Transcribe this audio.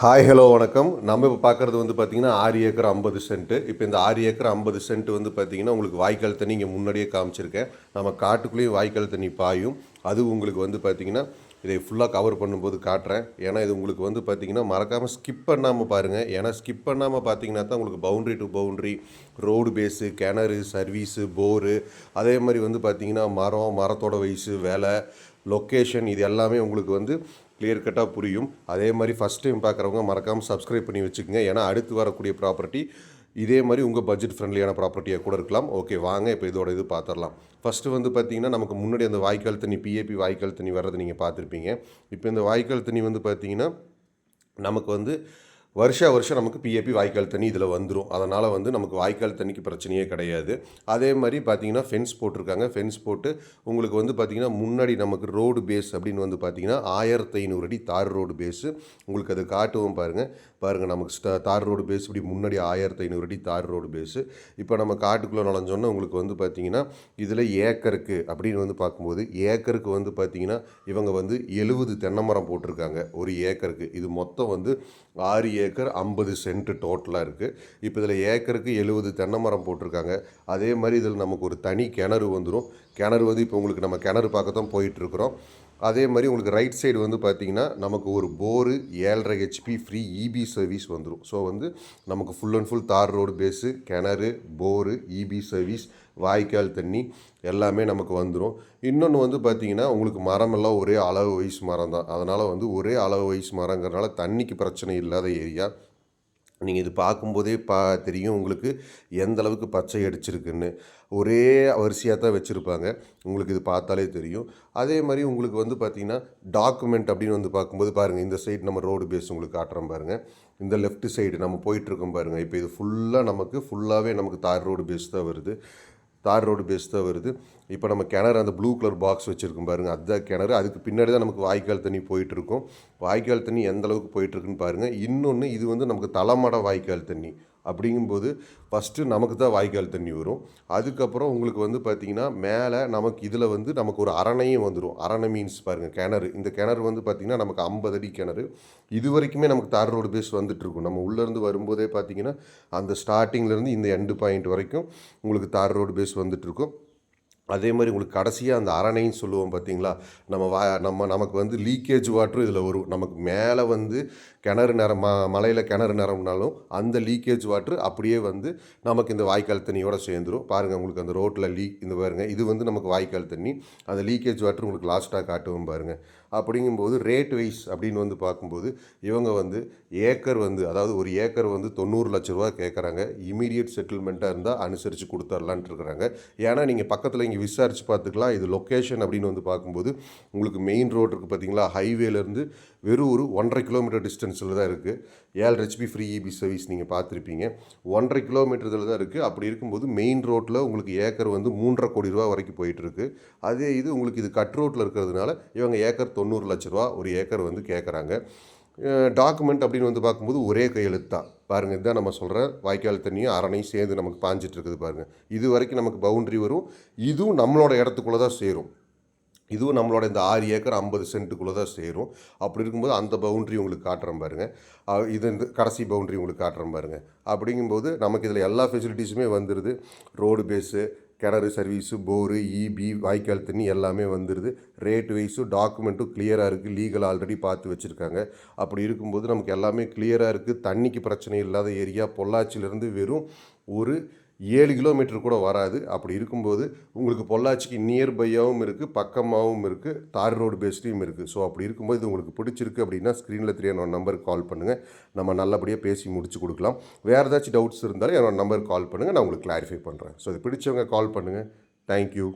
Hi hello வணக்கம். நம்ம இப்போ பார்க்குறது வந்து பார்த்தீங்கன்னா ஆறு ஏக்கர் ஐம்பது சென்ட்டு இப்போ இந்த ஆறு ஏக்கர் ஐம்பது சென்ட் வந்து பார்த்திங்கன்னா உங்களுக்கு வாய்க்கால் தண்ணி இங்கே முன்னாடியே காமிச்சிருக்கேன். நம்ம காட்டுக்குள்ளேயும் வாய்க்கால் தண்ணி பாயும். அது உங்களுக்கு வந்து பார்த்தீங்கன்னா இதை ஃபுல்லாக கவர் பண்ணும்போது காட்டுறேன். ஏன்னா இது உங்களுக்கு வந்து பார்த்திங்கன்னா மறக்காமல் ஸ்கிப் பண்ணாமல் பாருங்கள் ஏன்னா ஸ்கிப் பண்ணாமல் பார்த்தீங்கன்னா தான் உங்களுக்கு boundary to boundary road face கிணறு சர்வீஸு போரு அதே மாதிரி வந்து பார்த்திங்கன்னா மரம் மரத்தோட வயசு வேலை லொக்கேஷன் இது எல்லாமே உங்களுக்கு வந்து கிளியர் கட்டாக புரியும். அதே மாதிரி ஃபஸ்ட் டைம் பார்க்குறவங்க மறக்காமல் சப்ஸ்கிரைப் பண்ணி வச்சுக்கோங்க. ஏன்னா அடுத்து வரக்கூடிய ப்ராப்பர்ட்டி இதே மாதிரி உங்கள் பட்ஜெட் ஃப்ரெண்ட்லியான ப்ராப்பர்ட்டியாக கூட இருக்கலாம். ஓகே வாங்க இப்போ இதோட இது பார்த்துடலாம் ஃபஸ்ட்டு வந்து பார்த்தீங்கன்னா நமக்கு முன்னாடி அந்த வாய்க்கால் தண்ணி பிஏபி வாய்க்கால் தண்ணி வர்றது நீங்கள் பார்த்துருப்பீங்க இப்போ இந்த வாய்க்கால் தண்ணி வந்து பார்த்தீங்கன்னா நமக்கு வந்து வருஷா வருஷம் நமக்கு பிஏபி வாய்க்கால் தண்ணி இதில் வந்துடும் அதனால் வந்து நமக்கு வாய்க்கால் தண்ணிக்கு பிரச்சனையே கிடையாது. அதே மாதிரி பார்த்தீங்கன்னா ஃபென்ஸ் போட்டிருக்காங்க. ஃபென்ஸ் போட்டு உங்களுக்கு வந்து பார்த்தீங்கன்னா முன்னாடி நமக்கு ரோடு பேஸ் அப்படின்னு வந்து பார்த்தீங்கன்னா ஆயிரத்தி ஐநூறு அடி தார் ரோடு பேஸு உங்களுக்கு அது காட்டுவோம் பாருங்கள் பாருங்கள் நமக்கு தார் ரோடு பேஸ் இப்படி முன்னாடி ஆயிரத்தி ஐநூறு அடி தார் ரோடு பேஸு இப்போ நம்ம காட்டுக்குள்ளே நுழைஞ்சோன்னா உங்களுக்கு வந்து பார்த்தீங்கன்னா இதில் ஏக்கருக்கு அப்படின்னு வந்து பார்க்கும்போது ஏக்கருக்கு வந்து பார்த்தீங்கன்னா இவங்க வந்து எழுபது தென்னை மரம் போட்டிருக்காங்க ஒரு ஏக்கருக்கு. இது மொத்தம் வந்து ஆறு ஏக்கர் ஐம்பது சென்ட் டோட்டலாக இருக்குது இப்போ இதில் ஏக்கருக்கு எழுபது தென்னை மரம் போட்டிருக்காங்க. அதே மாதிரி இதில் நமக்கு ஒரு தனி கிணறு வந்துடும் கிணறு வந்து இப்போ உங்களுக்கு நம்ம கிணறு பார்க்க தான் போயிட்டுருக்குறோம் அதே மாதிரி உங்களுக்கு ரைட் சைடு வந்து பார்த்தீங்கன்னா நமக்கு ஒரு போரு ஏழரை ஹெச்பி ஃப்ரீ இபி சர்வீஸ் வந்துடும் ஸோ வந்து நமக்கு full and full tar road base கிணறு போரு இபி சர்வீஸ் வாய்க்கால் தண்ணி எல்லாமே நமக்கு வந்துடும் இன்னொன்று வந்து பார்த்திங்கன்னா உங்களுக்கு மரமெல்லாம் ஒரே அளவு வயசு மரம் தான். அதனால் வந்து ஒரே அளவு வயசு மரங்கிறனால தண்ணிக்கு பிரச்சனை இல்லாத ஏரியா நீங்கள் இது பார்க்கும்போதே பா தெரியும் உங்களுக்கு எந்த அளவுக்கு பச்சை அடிச்சிருக்குன்னு. ஒரே வரிசையாக தான் வச்சுருப்பாங்க. உங்களுக்கு இது பார்த்தாலே தெரியும். அதே மாதிரி உங்களுக்கு வந்து பார்த்திங்கன்னா டாக்குமெண்ட் அப்படின்னு வந்து பார்க்கும்போது பாருங்கள் இந்த சைடு நம்ம ரோடு பேஸ் உங்களுக்கு காட்டுறோம் பாருங்கள் இந்த லெஃப்ட் சைடு நம்ம போயிட்டுருக்கோம் பாருங்கள் இப்போ இது ஃபுல்லாக நமக்கு ஃபுல்லாகவே நமக்கு தார் ரோடு பேஸ் தான் வருது. தார் ரோடு பேஸ் தான் வருது. இப்போ நம்ம கிணறு அந்த ப்ளூ கலர் பாக்ஸ் வச்சுருக்கோம் பாருங்கள் அதுதான் கிணறு அதுக்கு பின்னாடி தான் நமக்கு வாய்க்கால் தண்ணி போயிட்டுருக்கும். வாய்க்கால் தண்ணி எந்த அளவுக்கு போயிட்டுருக்குன்னு பாருங்கள் இன்னொன்று இது வந்து நமக்கு தலைமட வாய்க்கால் தண்ணி. அப்படிங்கும்போது ஃபஸ்ட்டு நமக்கு தான் வாய்க்கால் தண்ணி வரும். அதுக்கப்புறம் உங்களுக்கு வந்து பார்த்திங்கன்னா மேலே நமக்கு இதில் வந்து நமக்கு ஒரு அரணையும் வந்துடும் அரணை மீன்ஸ் பாருங்கள் கிணறு. இந்த கிணறு வந்து பார்த்திங்கன்னா நமக்கு ஐம்பது அடி கிணறு. இது வரைக்குமே நமக்கு தார் ரோடு பேஸ் வந்துட்டுருக்கும் நம்ம உள்ளேருந்து வரும்போதே பார்த்திங்கன்னா அந்த ஸ்டார்டிங்லேருந்து இந்த எண்டு பாயிண்ட் வரைக்கும் உங்களுக்கு தார் ரோடு பேஸ் வந்துட்டுருக்கும் அதே மாதிரி உங்களுக்கு கடைசியாக அந்த அரணைன்னு சொல்லுவோம் பார்த்தீங்களா நம்ம வா நம்ம நமக்கு வந்து லீக்கேஜ் வாட்டரும் இதில் வரும் நமக்கு மேலே வந்து கிணறு நிறம் ம மலையில் கிணறு நிறம்னாலும் அந்த லீக்கேஜ் வாட்ரு அப்படியே வந்து நமக்கு இந்த வாய்க்கால் தண்ணியோடு சேர்ந்துடும் பாருங்கள் உங்களுக்கு அந்த ரோட்டில் லீக் இந்த பாருங்கள் இது வந்து நமக்கு வாய்க்கால் தண்ணி. அந்த லீக்கேஜ் வாட்ரு உங்களுக்கு லாஸ்ட்டாக காட்டுவோம் பாருங்கள் அப்படிங்கும்போது ரேட் வைஸ் அப்படின்னு வந்து பார்க்கும்போது இவங்க வந்து ஏக்கர் வந்து அதாவது ஒரு ஏக்கர் வந்து தொண்ணூறு லட்ச ரூபா கேட்குறாங்க. இமீடியட் செட்டில்மெண்ட்டாக இருந்தால் அனுசரித்து கொடுத்துர்லான்ட்டு இருக்கிறாங்க ஏன்னா நீங்கள் பக்கத்தில் இங்கே விசாரித்து பார்த்துக்கலாம். இது லொக்கேஷன் அப்படின்னு வந்து பார்க்கும்போது உங்களுக்கு மெயின் ரோடு இருக்குது பார்த்தீங்களா? ஹைவேலேருந்து வெறும் ஒரு ஒன்றரை கிலோமீட்டர் டிஸ்டன்ஸில் தான் இருக்குது ஏழு ஹெச்பி ஃப்ரீ இபி சர்வீஸ் நீங்கள் பார்த்துருப்பீங்க. ஒன்றரை கிலோமீட்டரில் தான் இருக்குது அப்படி இருக்கும்போது மெயின் ரோட்டில் உங்களுக்கு ஏக்கர் வந்து மூன்றரை கோடி ரூபா வரைக்கும் போயிட்டுருக்கு அதே இது உங்களுக்கு இது கட் ரோட்டில் இருக்கிறதுனால இவங்க ஏக்கர் தொண்ணூறு லட்ச ரூபா ஒரு ஏக்கர் வந்து கேட்குறாங்க டாக்குமெண்ட் அப்படின்னு வந்து பார்க்கும்போது ஒரே கையெழுத்து. தான் பாருங்கள் இதுதான் நம்ம சொல்கிற வாய்க்கால் தண்ணியும் அரணையும் சேர்ந்து நமக்கு பாஞ்சிட்டு இருக்குது பாருங்கள் இது வரைக்கும் நமக்கு பவுண்ட்ரி வரும். இதுவும் நம்மளோட இடத்துக்குள்ளே தான் சேரும். இதுவும் நம்மளோட இந்த ஆறு ஏக்கர் ஐம்பது சென்ட்டுக்குள்ளே தான் சேரும். அப்படி இருக்கும்போது அந்த பவுண்ட்ரி உங்களுக்கு காட்டுறேன் பாருங்கள் இது இந்த கடைசி பவுண்ட்ரி உங்களுக்கு காட்டுறேன் பாருங்கள் அப்படிங்கும்போது நமக்கு இதில் எல்லா ஃபெசிலிட்டிஸுமே வந்துடுது ரோடு பேஸு கிணறு சர்வீஸு போரு இபி வாய்க்கால் தண்ணி எல்லாமே வந்துடுது ரேட் வைஸும் டாக்குமெண்ட்டும் கிளியராக இருக்குது லீகல் ஆல்ரெடி பார்த்து வச்சுருக்காங்க. அப்படி இருக்கும்போது நமக்கு எல்லாமே கிளியராக இருக்குது தண்ணிக்கு பிரச்சனை இல்லாத ஏரியா பொள்ளாச்சியிலேருந்து வெறும் ஒரு ஏழு கிலோமீட்டர் கூட வராது. அப்படி இருக்கும்போது உங்களுக்கு பொள்ளாச்சிக்கு நியர்பையாகவும் இருக்குது பக்கமாகவும் இருக்குது தார் ரோடு பேஸ்லேயும் இருக்குது ஸோ அப்படி இருக்கும்போது இது உங்களுக்கு பிடிச்சிருக்கு அப்படின்னா ஸ்க்ரீனில் தெரிய என்னோட நம்பருக்கு கால் பண்ணுங்கள் நம்ம நல்லபடியாக பேசி முடிச்சு கொடுக்கலாம். வேறு ஏதாச்சும் டவுட்ஸ் இருந்தாலும் என்னோட நம்பருக்கு கால் பண்ணுங்கள் நான் உங்களுக்கு கிளாரிஃபை பண்ணுறேன் ஸோ இது பிடிச்சவங்க கால் பண்ணுங்கள் தேங்க்யூ